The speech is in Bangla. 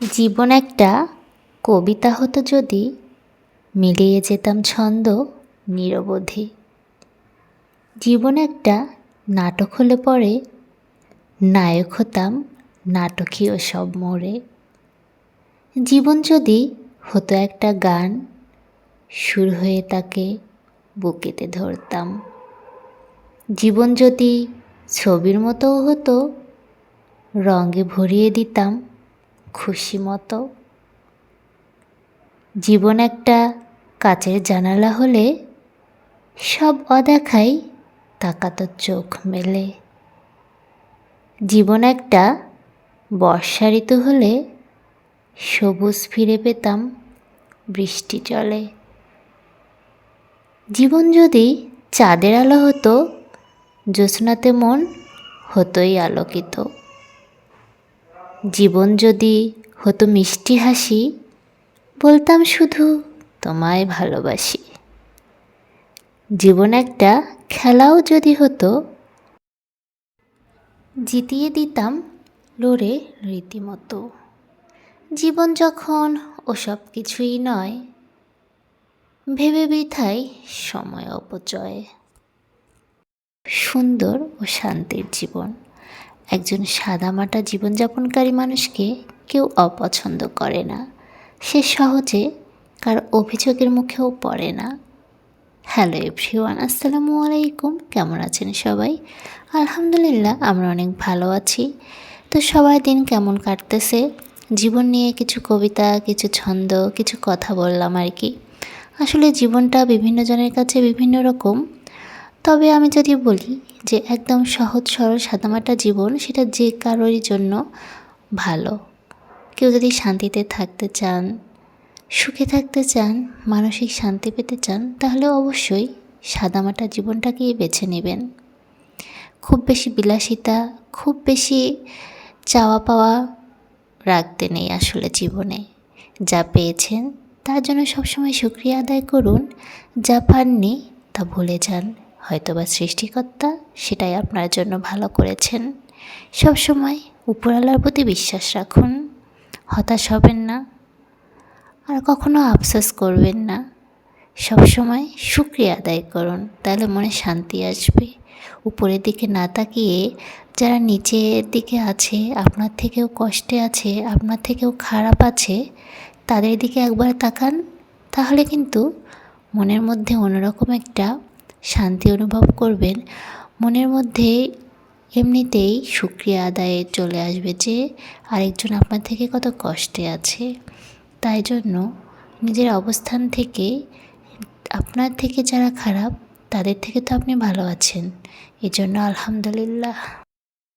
জীবন একটা কবিতা হতো যদি মিলিয়ে যেতাম ছন্দ নিরবধি। জীবন একটা নাটক হলে পরে নায়ক হতাম নাটকীয় সব মোড়ে। জীবন যদি হতো একটা গান, সুর হয়ে তাকে বুকেতে ধরতাম। জীবন যদি ছবির মতো হতো, রঙে ভরিয়ে দিতাম। খুশি মতো জীবন একটা কাচের জানালা হলে সব অদেখাই তাকাতো চোখ মেলে। জীবন একটা বর্ষা ঋতু হলে সবুজ ফিরে পেতাম বৃষ্টি চলে জীবন যদি চাঁদের আলো হতো, জ্যোৎস্নাতে মন হতোই আলোকিত। জীবন যদি হতো মিষ্টি হাসি, বলতাম শুধু তোমায় ভালোবাসি। জীবন একটা খেলাও যদি হতো, জিতিয়ে দিতাম লড়ে রীতিমতো। জীবন যখন ওসব কিছুই নয়, ভেবে বিথাই সময় অপচয়। সুন্দর ও শান্তির জীবন। একজন সাদামাটা জীবনযাপনকারী মানুষকে কেউ অপছন্দ করে না। সে সহজে কার অভিযোগের মুখেও পড়ে না। হ্যালো এভরিওয়ান, আসসালামু আলাইকুম। কেমন আছেন সবাই? আলহামদুলিল্লাহ, আমরা অনেক ভালো আছি। তো সবাই দিন কেমন কাটতেছে? জীবন নিয়ে কিছু কবিতা, কিছু ছন্দ, কিছু কথা বললাম আর কি। আসলে জীবনটা বিভিন্ন জনের কাছে বিভিন্ন রকম। তবে আমি যদি বলি যে একদম সহজ, সরল সাদামাটা জীবন, সেটা যে কারোরই জন্য ভালো। কেউ যদি শান্তিতে থাকতে চান, সুখে থাকতে চান, মানসিক শান্তি পেতে চান, তাহলে অবশ্যই সাদামাটা জীবনটাকেই বেছে নেবেন। খুব বেশি বিলাসিতা, খুব বেশি চাওয়া পাওয়া রাখতে নেই আসলে জীবনে। যা পেয়েছেন, তার জন্য সবসময় শুক্রিয়া আদায় করুন, যা পাননি, তা ভুলে যান। হয়তোবা সৃষ্টিকর্তা সেটাই আপনার জন্য ভালো করেছেন। সবসময় উপরওয়ালার প্রতি বিশ্বাস রাখুন, হতাশ হবেন না, আর কখনো আফসোস করবেন না। সবসময় শুক্রিয়া আদায় করুন, তাহলে মনে শান্তি আসবে। উপরের দিকে না তাকিয়ে যারা নিচের দিকে আছে, আপনার থেকেও কষ্টে আছে, আপনার থেকেও খারাপ আছে, তাদের দিকে একবার তাকান, তাহলে কিন্তু মনের মধ্যে অন্যরকম একটা শান্তি অনুভব করবেন, মনের মধ্যে এমনিতেই সুক্রিয়া আদায়ে চলে আসবে যে আরেকজন আপনার থেকে কত কষ্টে আছে। তাই জন্য নিজের অবস্থান থেকে, আপনার থেকে যারা খারাপ, তাদের থেকে তো আপনি ভালো আছেন। এজন্য আলহামদুলিল্লাহ।